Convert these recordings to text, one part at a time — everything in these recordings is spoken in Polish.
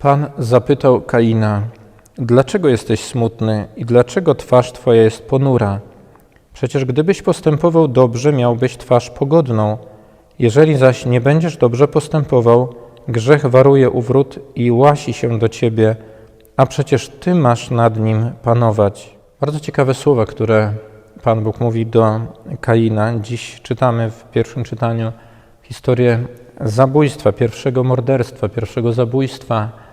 Pan zapytał Kaina, dlaczego jesteś smutny i dlaczego twarz twoja jest ponura? Przecież gdybyś postępował dobrze, miałbyś twarz pogodną. Jeżeli zaś nie będziesz dobrze postępował, grzech waruje u wrót i łasi się do ciebie, a przecież ty masz nad nim panować. Bardzo ciekawe słowa, które Pan Bóg mówi do Kaina. Dziś czytamy w pierwszym czytaniu historię zabójstwa, pierwszego morderstwa, pierwszego zabójstwa.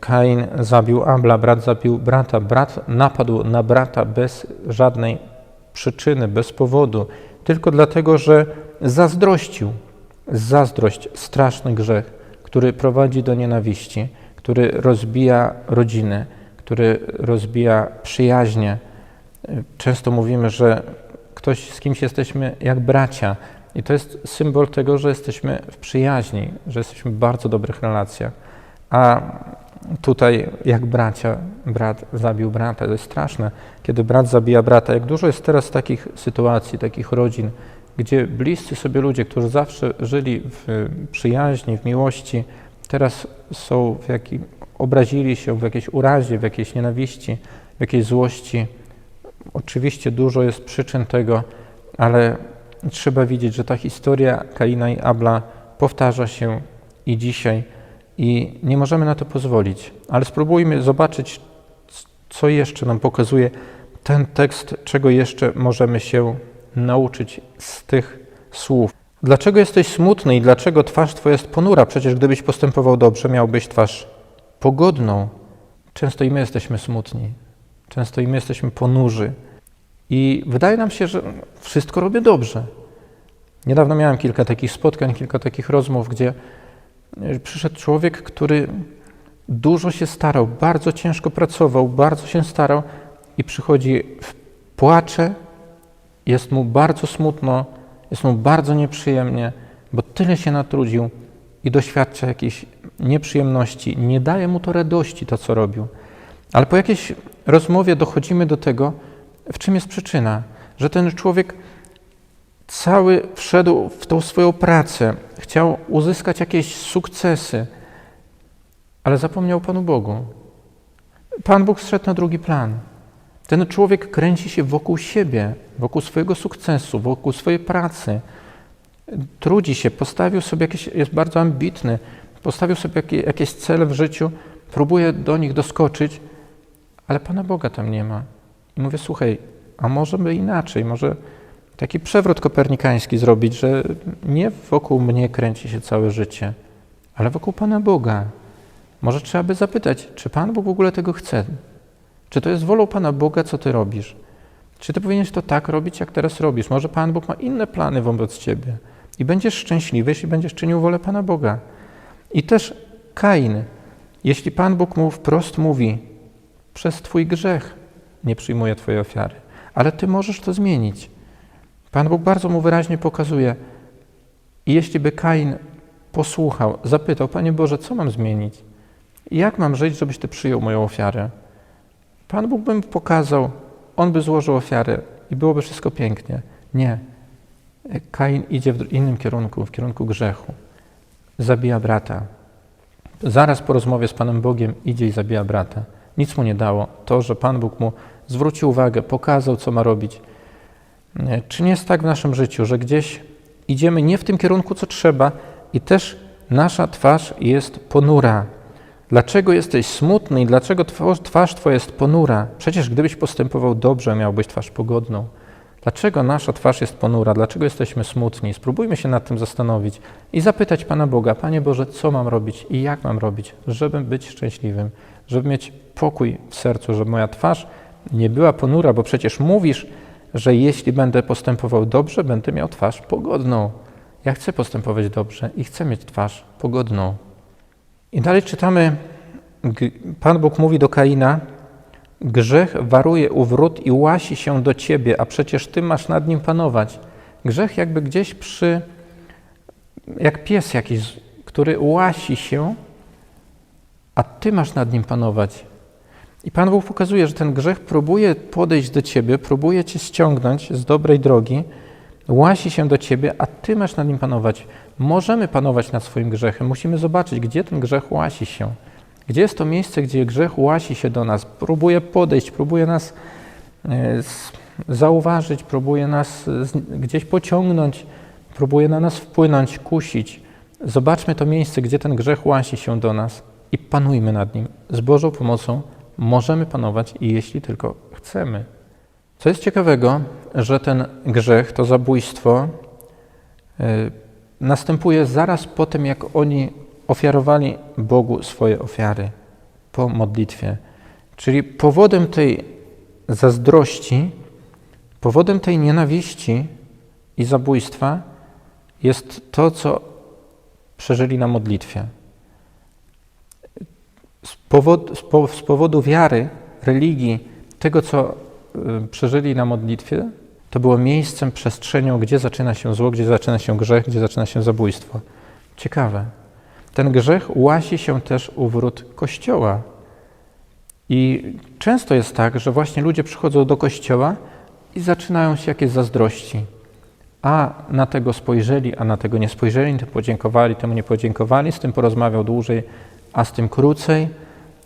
Kain zabił Abla, brat zabił brata. Brat napadł na brata bez żadnej przyczyny, bez powodu, tylko dlatego, że zazdrościł. Zazdrość, straszny grzech, który prowadzi do nienawiści, który rozbija rodziny, który rozbija przyjaźnie. Często mówimy, że ktoś z kimś jesteśmy jak bracia, i to jest symbol tego, że jesteśmy w przyjaźni, że jesteśmy w bardzo dobrych relacjach. A tutaj, jak bracia, brat zabił brata, to jest straszne, kiedy brat zabija brata. Jak dużo jest teraz takich sytuacji, takich rodzin, gdzie bliscy sobie ludzie, którzy zawsze żyli w przyjaźni, w miłości, teraz są w jakim, obrazili się w jakiejś urazie, w jakiejś nienawiści, w jakiejś złości. Oczywiście dużo jest przyczyn tego, ale trzeba widzieć, że ta historia Kaina i Abla powtarza się i dzisiaj i nie możemy na to pozwolić. Ale spróbujmy zobaczyć, co jeszcze nam pokazuje ten tekst, czego jeszcze możemy się nauczyć z tych słów. Dlaczego jesteś smutny i dlaczego twarz twoja jest ponura? Przecież gdybyś postępował dobrze, miałbyś twarz pogodną. Często i my jesteśmy smutni, często i my jesteśmy ponurzy. I wydaje nam się, że wszystko robię dobrze. Niedawno miałem kilka takich spotkań, kilka takich rozmów, gdzie przyszedł człowiek, który dużo się starał, bardzo ciężko pracował, bardzo się starał i przychodzi w płacze, jest mu bardzo smutno, jest mu bardzo nieprzyjemnie, bo tyle się natrudził i doświadcza jakiejś nieprzyjemności. Nie daje mu to radości, to co robił. Ale po jakiejś rozmowie dochodzimy do tego, w czym jest przyczyna, że ten człowiek cały wszedł w tą swoją pracę, chciał uzyskać jakieś sukcesy, ale zapomniał Panu Bogu. Pan Bóg zszedł na drugi plan. Ten człowiek kręci się wokół siebie, wokół swojego sukcesu, wokół swojej pracy. Trudzi się, postawił sobie jakieś, jest bardzo ambitny, postawił sobie jakieś, cele w życiu, próbuje do nich doskoczyć, ale Pana Boga tam nie ma. I mówię, słuchaj, a może by inaczej, może taki przewrót kopernikański zrobić, że nie wokół mnie kręci się całe życie, ale wokół Pana Boga. Może trzeba by zapytać, czy Pan Bóg w ogóle tego chce? Czy to jest wolą Pana Boga, co Ty robisz? Czy Ty powinieneś to tak robić, jak teraz robisz? Może Pan Bóg ma inne plany wobec Ciebie i będziesz szczęśliwy, jeśli będziesz czynił wolę Pana Boga. I też Kain, jeśli Pan Bóg mu wprost mówi, przez Twój grzech nie przyjmuje Twojej ofiary, ale Ty możesz to zmienić. Pan Bóg bardzo mu wyraźnie pokazuje. Jeśli by Kain posłuchał, zapytał, Panie Boże, co mam zmienić? Jak mam żyć, żebyś Ty przyjął moją ofiarę? Pan Bóg by mu pokazał, on by złożył ofiarę i byłoby wszystko pięknie. Nie. Kain idzie w innym kierunku, w kierunku grzechu. Zabija brata. Zaraz po rozmowie z Panem Bogiem idzie i zabija brata. Nic mu nie dało. To, że Pan Bóg mu zwrócił uwagę, pokazał, co ma robić. Czy nie jest tak w naszym życiu, że gdzieś idziemy nie w tym kierunku, co trzeba i też nasza twarz jest ponura? Dlaczego jesteś smutny i dlaczego twarz Twoja jest ponura? Przecież gdybyś postępował dobrze, miałbyś twarz pogodną. Dlaczego nasza twarz jest ponura? Dlaczego jesteśmy smutni? Spróbujmy się nad tym zastanowić i zapytać Pana Boga, Panie Boże, co mam robić i jak mam robić, żeby być szczęśliwym, żeby mieć pokój w sercu, żeby moja twarz nie była ponura, bo przecież mówisz, że jeśli będę postępował dobrze, będę miał twarz pogodną. Ja chcę postępować dobrze i chcę mieć twarz pogodną. I dalej czytamy, Pan Bóg mówi do Kaina, grzech waruje u wrót i łasi się do ciebie, a przecież ty masz nad nim panować. Grzech jakby gdzieś przy, jak pies jakiś, który łasi się, a ty masz nad nim panować. I Pan Bóg pokazuje, że ten grzech próbuje podejść do ciebie, próbuje cię ściągnąć z dobrej drogi, łasi się do ciebie, a ty masz nad nim panować. Możemy panować nad swoim grzechem, musimy zobaczyć, gdzie ten grzech łasi się. Gdzie jest to miejsce, gdzie grzech łasi się do nas, próbuje podejść, próbuje nas e, zauważyć, próbuje nas e, gdzieś pociągnąć, próbuje na nas wpłynąć, kusić. Zobaczmy to miejsce, gdzie ten grzech łasi się do nas i panujmy nad nim. Z Bożą pomocą możemy panować, i jeśli tylko chcemy. Co jest ciekawego, że ten grzech, to zabójstwo, y, następuje zaraz po tym, jak oni ofiarowali Bogu swoje ofiary po modlitwie. Czyli powodem tej zazdrości, powodem tej nienawiści i zabójstwa jest to, co przeżyli na modlitwie. Z, powod, z, po, z powodu wiary, religii, tego, co y, przeżyli na modlitwie, to było miejscem, przestrzenią, gdzie zaczyna się zło, gdzie zaczyna się grzech, gdzie zaczyna się zabójstwo. Ciekawe. Ten grzech łasi się też u wrót Kościoła. I często jest tak, że właśnie ludzie przychodzą do Kościoła i zaczynają się jakieś zazdrości. A na tego spojrzeli, a na tego nie spojrzeli, temu podziękowali, temu nie podziękowali, z tym porozmawiał dłużej, a z tym krócej,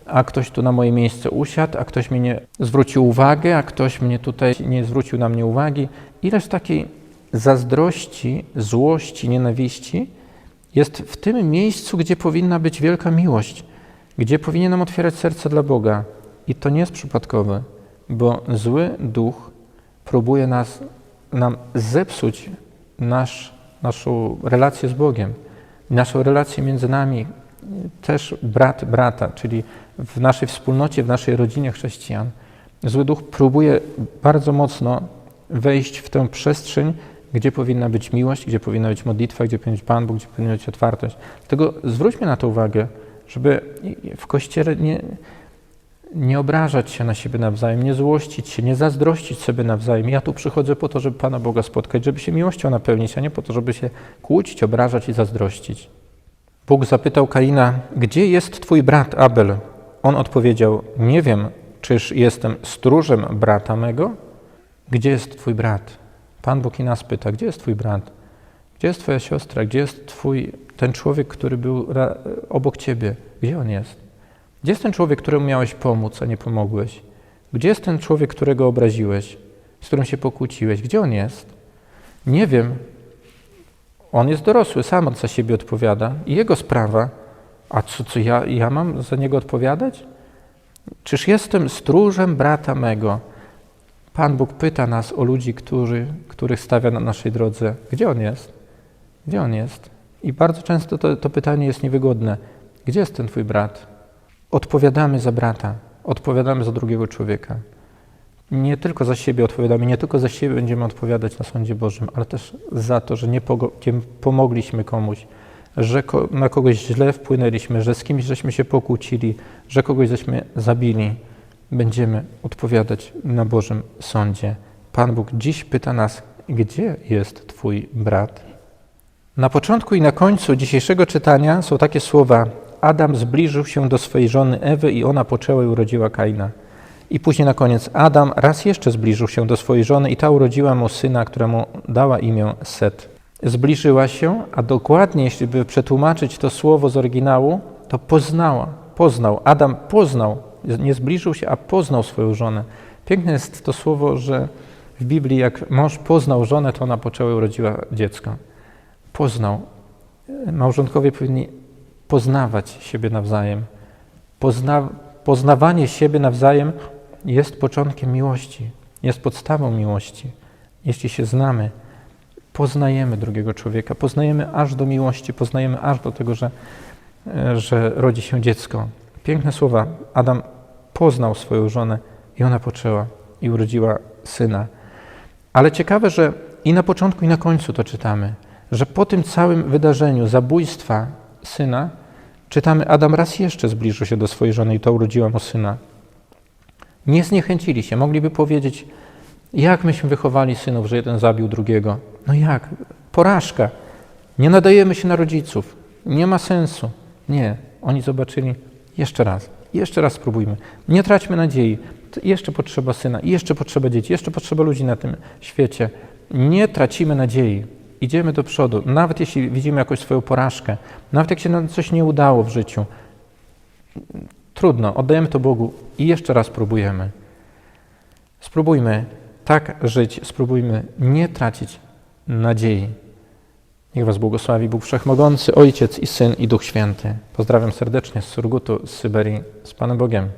a ktoś tu na moje miejsce usiadł, a ktoś mi nie zwrócił uwagę, a ktoś mnie tutaj nie zwrócił na mnie uwagi. Ileż takiej zazdrości, złości, nienawiści jest w tym miejscu, gdzie powinna być wielka miłość, gdzie powinienem otwierać serce dla Boga. I to nie jest przypadkowe, bo zły duch próbuje nas, nam zepsuć nasz, naszą relację z Bogiem, naszą relację między nami, też brat brata, czyli w naszej wspólnocie, w naszej rodzinie chrześcijan. Zły duch próbuje bardzo mocno wejść w tę przestrzeń, gdzie powinna być miłość, gdzie powinna być modlitwa, gdzie powinien być Pan Bóg, gdzie powinna być otwartość. Dlatego zwróćmy na to uwagę, żeby w Kościele nie, nie obrażać się na siebie nawzajem, nie złościć się, nie zazdrościć sobie nawzajem. Ja tu przychodzę po to, żeby Pana Boga spotkać, żeby się miłością napełnić, a nie po to, żeby się kłócić, obrażać i zazdrościć. Bóg zapytał Kaina, gdzie jest twój brat Abel? On odpowiedział, nie wiem, czyż jestem stróżem brata mego? Gdzie jest twój brat? Pan Bóg i nas pyta, gdzie jest twój brat? Gdzie jest twoja siostra? Gdzie jest twój, ten człowiek, który był obok ciebie? Gdzie on jest? Gdzie jest ten człowiek, któremu miałeś pomóc, a nie pomogłeś? Gdzie jest ten człowiek, którego obraziłeś, z którym się pokłóciłeś? Gdzie on jest? Nie wiem. On jest dorosły, sam za siebie odpowiada i jego sprawa. A co, co ja, ja mam za niego odpowiadać? Czyż jestem stróżem brata mego? Pan Bóg pyta nas o ludzi, którzy, których stawia na naszej drodze. Gdzie on jest? Gdzie on jest? I bardzo często to, to pytanie jest niewygodne. Gdzie jest ten twój brat? Odpowiadamy za brata, odpowiadamy za drugiego człowieka. Nie tylko za siebie odpowiadamy, nie tylko za siebie będziemy odpowiadać na sądzie Bożym, ale też za to, że nie, nie pomogliśmy komuś, że na kogoś źle wpłynęliśmy, że z kimś żeśmy się pokłócili, że kogoś żeśmy zabili. Będziemy odpowiadać na Bożym sądzie. Pan Bóg dziś pyta nas, gdzie jest Twój brat? Na początku i na końcu dzisiejszego czytania są takie słowa: Adam zbliżył się do swojej żony Ewy i ona poczęła i urodziła Kaina. I później na koniec Adam raz jeszcze zbliżył się do swojej żony i ta urodziła mu syna, któremu dała imię Set. Zbliżyła się, a dokładnie, jeśli by przetłumaczyć to słowo z oryginału, to poznała, poznał. Adam poznał, nie zbliżył się, a poznał swoją żonę. Piękne jest to słowo, że w Biblii jak mąż poznał żonę, to ona poczęła i urodziła dziecko. Poznał. Małżonkowie powinni poznawać siebie nawzajem. Pozna, poznawanie siebie nawzajem jest początkiem miłości, jest podstawą miłości. Jeśli się znamy, poznajemy drugiego człowieka, poznajemy aż do miłości, poznajemy aż do tego, że, e, że rodzi się dziecko. Piękne słowa. Adam poznał swoją żonę i ona poczęła i urodziła syna. Ale ciekawe, że i na początku, i na końcu to czytamy, że po tym całym wydarzeniu zabójstwa syna, czytamy, Adam raz jeszcze zbliżył się do swojej żony i to urodziła mu syna. Nie zniechęcili się. Mogliby powiedzieć, jak myśmy wychowali synów, że jeden zabił drugiego. No jak? Porażka. Nie nadajemy się na rodziców. Nie ma sensu. Nie. Oni zobaczyli jeszcze raz. Jeszcze raz spróbujmy. Nie traćmy nadziei. Jeszcze potrzeba syna, jeszcze potrzeba dzieci, jeszcze potrzeba ludzi na tym świecie. Nie tracimy nadziei. Idziemy do przodu. Nawet jeśli widzimy jakąś swoją porażkę, nawet jak się nam coś nie udało w życiu, trudno, oddajemy to Bogu i jeszcze raz próbujemy. Spróbujmy tak żyć, spróbujmy nie tracić nadziei. Niech Was błogosławi Bóg Wszechmogący, Ojciec i Syn i Duch Święty. Pozdrawiam serdecznie z Surgutu, z Syberii, z Panem Bogiem.